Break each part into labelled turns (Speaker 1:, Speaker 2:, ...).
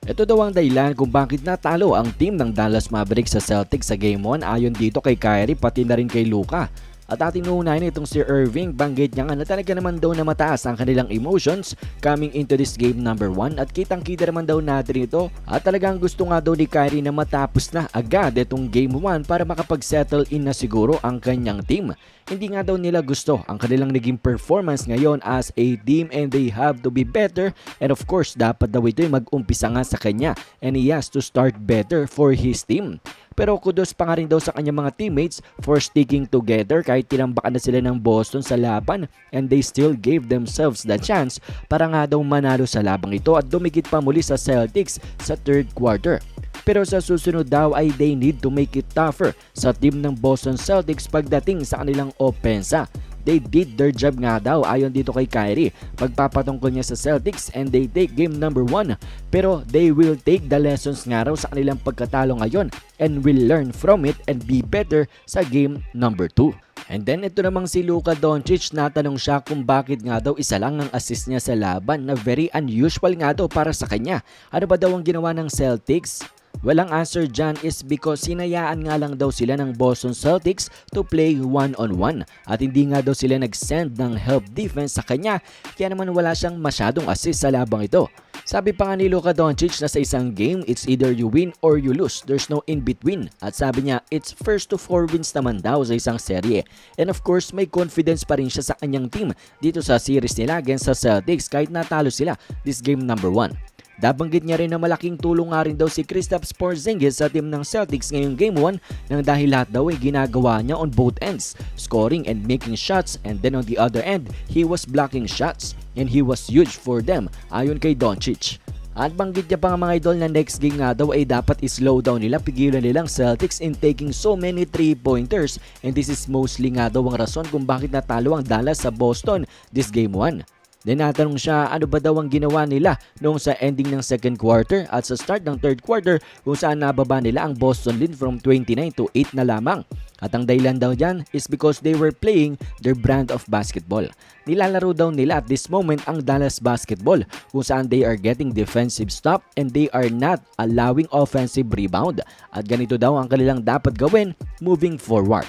Speaker 1: Ito daw ang dahilan kung bakit natalo ang team ng Dallas Mavericks sa Celtics sa Game 1 ayon dito kay Kyrie pati na rin kay Luka. At ating uunahin itong si Irving, banggit niya nga na talaga naman daw na mataas ang kanilang emotions coming into this game number 1 at kitang kita naman daw natin ito. At talagang gusto nga daw ni Kyrie na matapos na agad itong game 1 para makapag-settle in na siguro ang kanyang team. Hindi nga daw nila gusto ang kanilang naging performance ngayon as a team and they have to be better. And of course dapat daw ito mag-umpisa nga sa kanya. And he has to start better for his team. Pero kudos pa nga rin daw sa kanyang mga teammates for sticking together kahit tinambakan na sila ng Boston sa laban and they still gave themselves the chance para nga daw manalo sa labang ito at dumikit pa muli sa Celtics sa third quarter. Pero sa susunod daw ay they need to make it tougher sa team ng Boston Celtics pagdating sa kanilang opensa. They did their job nga daw ayon dito kay Kyrie. Pagpapatungkol niya sa Celtics and they take game number 1. Pero they will take the lessons nga raw sa kanilang pagkatalo ngayon and will learn from it and be better sa game number 2. And then ito namang si Luka Doncic natanong siya kung bakit nga daw isa lang ang assist niya sa laban na very unusual nga daw para sa kanya. Ano ba daw ang ginawa ng Celtics? Walang answer dyan is because sinayaan nga lang daw sila ng Boston Celtics to play one-on-one at hindi nga daw sila nag-send ng help defense sa kanya kaya naman wala siyang masyadong assist sa labang ito. Sabi pa nga ni Luka Doncic na sa isang game, it's either you win or you lose. There's no in-between. At sabi niya, it's first to four wins naman daw sa isang serye. And of course, may confidence pa rin siya sa kanyang team dito sa series nila against sa Celtics kahit natalo sila this game number 1. Dabanggit niya rin na malaking tulong nga rin daw si Kristaps Porzingis sa team ng Celtics ngayong Game 1 nang dahil lahat daw ay ginagawa niya on both ends, scoring and making shots and then on the other end, he was blocking shots and he was huge for them ayon kay Doncic. At banggit niya pa nga mga idol na next game nga daw ay dapat i-slow down nila pigilan nilang Celtics in taking so many 3-pointers and this is mostly nga daw ang rason kung bakit natalo ang Dallas sa Boston this game 1. Then natanong siya ano ba daw ang ginawa nila noong sa ending ng second quarter at sa start ng third quarter kung saan nababa nila ang Boston lead from 29 to 8 na lamang. At ang dahilan daw dyan is because they were playing their brand of basketball. Nilalaro daw nila at this moment ang Dallas basketball kung saan they are getting defensive stop and they are not allowing offensive rebound. At ganito daw ang kanilang dapat gawin moving forward.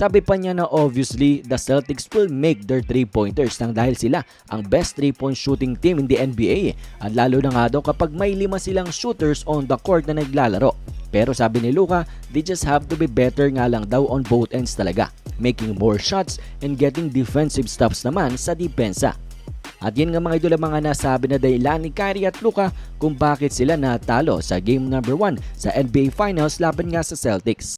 Speaker 1: Sabi pa niya na obviously the Celtics will make their 3-pointers nang dahil sila ang best 3-point shooting team in the NBA at lalo na nga daw kapag may lima silang shooters on the court na naglalaro. Pero sabi ni Luka, they just have to be better nga lang daw on both ends talaga, making more shots and getting defensive stops naman sa depensa. At yan nga mga idol ang mga nasabi na dahilan ni Kyrie at Luka kung bakit sila natalo sa game number 1 sa NBA Finals laban nga sa Celtics.